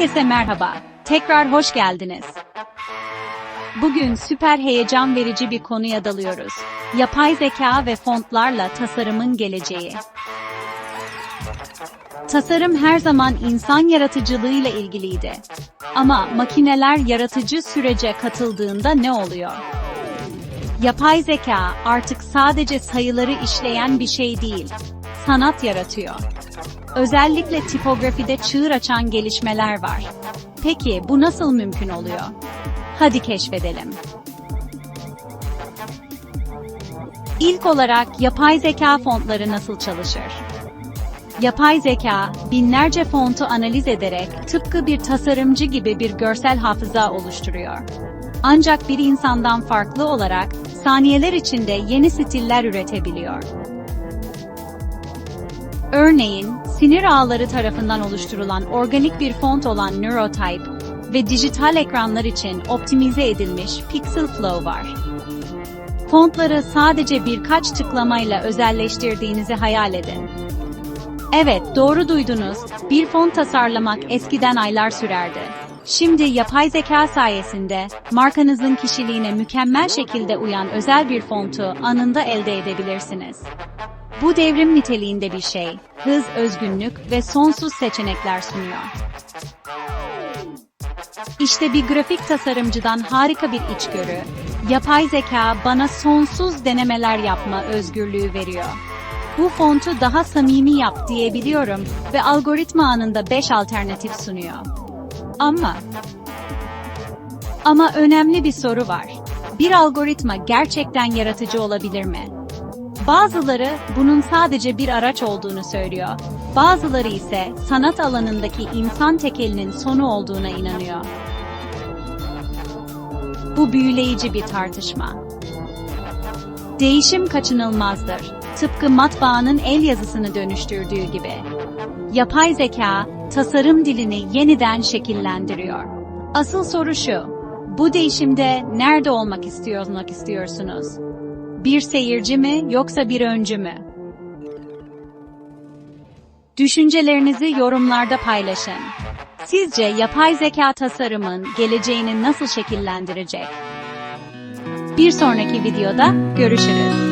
Herkese merhaba. Tekrar hoş geldiniz. Bugün süper heyecan verici bir konuya dalıyoruz. Yapay zeka ve fontlarla tasarımın geleceği. Tasarım her zaman insan yaratıcılığıyla ilgiliydi. Ama makineler yaratıcı sürece katıldığında ne oluyor? Yapay zeka artık sadece sayıları işleyen bir şey değil, sanat yaratıyor. Özellikle tipografide çığır açan gelişmeler var. Peki bu nasıl mümkün oluyor? Hadi keşfedelim. İlk olarak yapay zeka fontları nasıl çalışır? Yapay zeka, binlerce fontu analiz ederek tıpkı bir tasarımcı gibi bir görsel hafıza oluşturuyor. Ancak bir insandan farklı olarak saniyeler içinde yeni stiller üretebiliyor. Örneğin, sinir ağları tarafından oluşturulan organik bir font olan Neurotype ve dijital ekranlar için optimize edilmiş Pixel Flow var. Fontları sadece birkaç tıklamayla özelleştirdiğinizi hayal edin. Evet, doğru duydunuz. Bir font tasarlamak eskiden aylar sürerdi. Şimdi yapay zeka sayesinde markanızın kişiliğine mükemmel şekilde uyan özel bir fontu anında elde edebilirsiniz. Bu devrim niteliğinde bir şey, hız, özgünlük ve sonsuz seçenekler sunuyor. İşte bir grafik tasarımcıdan harika bir içgörü. Yapay zeka bana sonsuz denemeler yapma özgürlüğü veriyor. Bu fontu daha samimi yap diyebiliyorum ve algoritma anında 5 alternatif sunuyor. Ama ama önemli bir soru var. Bir algoritma gerçekten yaratıcı olabilir mi? Bazıları bunun sadece bir araç olduğunu söylüyor. Bazıları ise sanat alanındaki insan tekelinin sonu olduğuna inanıyor. Bu büyüleyici bir tartışma. Değişim kaçınılmazdır. Tıpkı matbaanın el yazısını dönüştürdüğü gibi. Yapay zeka, tasarım dilini yeniden şekillendiriyor. Asıl soru şu, bu değişimde nerede olmak istiyorsunuz? Bir seyirci mi yoksa bir öncü mü? Düşüncelerinizi yorumlarda paylaşın. Sizce yapay zeka tasarımın geleceğini nasıl şekillendirecek? Bir sonraki videoda görüşürüz.